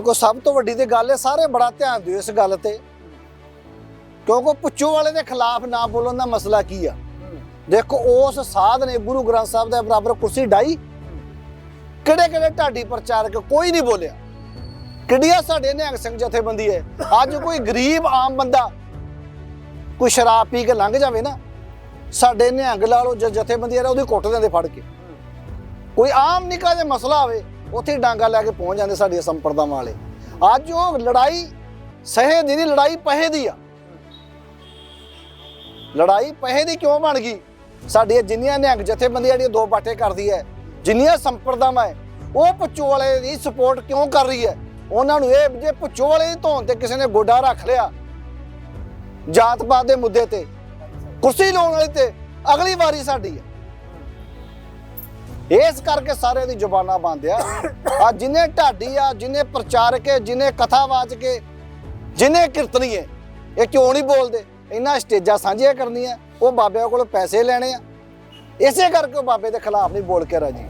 ਦੇਖੋ ਸਭ ਤੋਂ ਵੱਡੀ ਤੇ ਗੱਲ ਹੈ ਸਾਰੇ ਬੜਾ ਧਿਆਨ ਦਿਓ ਇਸ ਗੱਲ ਤੇ। ਕਿਉਂਕਿ ਪੁੱਛੋ ਵਾਲੇ ਦੇ ਖਿਲਾਫ ਨਾ ਬੋਲਣ ਦਾ ਮਸਲਾ ਕੀ ਆ? ਦੇਖੋ, ਉਸ ਸਾਧ ਨੇ ਗੁਰੂ ਗ੍ਰੰਥ ਸਾਹਿਬ ਦੇ ਬਰਾਬਰ ਕੁਰਸੀ ਢਾਈ ਕਿਹੜੇ ਕਿਹੜੇ ਢਾਡੀ ਪ੍ਰਚਾਰਕ ਕੋਈ ਨਹੀਂ ਬੋਲਿਆ। ਕਿਹੜੀਆਂ ਸਾਡੇ ਨਿਹੰਗ ਸਿੰਘ ਜਥੇਬੰਦੀ ਹੈ ਅੱਜ ਕੋਈ ਗਰੀਬ ਆਮ ਬੰਦਾ ਕੋਈ ਸ਼ਰਾਬ ਪੀ ਕੇ ਲੰਘ ਜਾਵੇ ਨਾ, ਸਾਡੇ ਨਿਹੰਗ ਲਾ ਲਓ ਜਥੇਬੰਦੀ ਆ ਉਹਦੀ ਕੁੱਟ ਦਿੰਦੇ ਫੜ ਕੇ। ਕੋਈ ਆਮ ਨਿਕਾ ਜਿਹਾ ਮਸਲਾ ਆਵੇ ਉੱਥੇ ਡਾਂਗਾ ਲੈ ਕੇ ਪਹੁੰਚ ਜਾਂਦੇ ਸਾਡੀਆਂ ਸੰਪਰਦਾਵਾਂ ਵਾਲੇ। ਅੱਜ ਉਹ ਲੜਾਈ ਸਹੇ ਦੀ ਨਹੀਂ, ਲੜਾਈ ਪਹੇ ਦੀ ਆ। ਲੜਾਈ ਪਹੇ ਦੀ ਕਿਉਂ ਬਣ ਗਈ? ਸਾਡੀਆਂ ਜਿੰਨੀਆਂ ਨਿਹੰਗ ਜਥੇਬੰਦੀਆਂ ਜਿਹੜੀਆਂ ਦੋ ਬਾਟੇ ਕਰਦੀ ਹੈ ਜਿੰਨੀਆਂ ਸੰਪਰਦਾਵਾਂ ਹੈ ਉਹ ਪੁੱਛੋ ਦੀ ਸਪੋਰਟ ਕਿਉਂ ਕਰ ਰਹੀ ਹੈ ਉਹਨਾਂ ਨੂੰ ਇਹ ਜੇ ਪੁੱਛੋ ਵਾਲੇ ਦੀ ਧੌਣ ਤੇ ਕਿਸੇ ਨੇ ਗੋਡਾ ਰੱਖ ਲਿਆ ਜਾਤ ਪਾਤ ਦੇ ਮੁੱਦੇ ਤੇ, ਕੁਰਸੀ ਲਾਉਣ ਵਾਲੇ ਤੇ, ਅਗਲੀ ਵਾਰੀ ਸਾਡੀ ਹੈ ਇਸ ਕਰਕੇ ਸਾਰਿਆਂ ਦੀ ਜ਼ੁਬਾਨਾਂ ਬੰਦ ਆ। ਆ ਜਿਨੇ ਢਾਡੀ ਆ, ਜਿਨੇ ਪ੍ਰਚਾਰਕ ਹੈ ਜਿਨੇ ਕਥਾਵਾਚਕ ਕੇ ਜਿਨੇ ਕੀਰਤਨੀਏ ਇਹ ਕਿਉਂ ਨਹੀਂ ਬੋਲਦੇ? ਇਹਨਾਂ ਸਟੇਜਾਂ ਸਾਂਝੀਆਂ ਕਰਨੀਆਂ, ਉਹ ਬਾਬਿਆਂ ਕੋਲ ਪੈਸੇ ਲੈਣੇ ਆ। ਇਸੇ ਕਰਕੇ ਉਹ ਬਾਬੇ ਦੇ ਖਿਲਾਫ ਨਹੀਂ ਬੋਲ ਕੇ ਰਾਜੀ।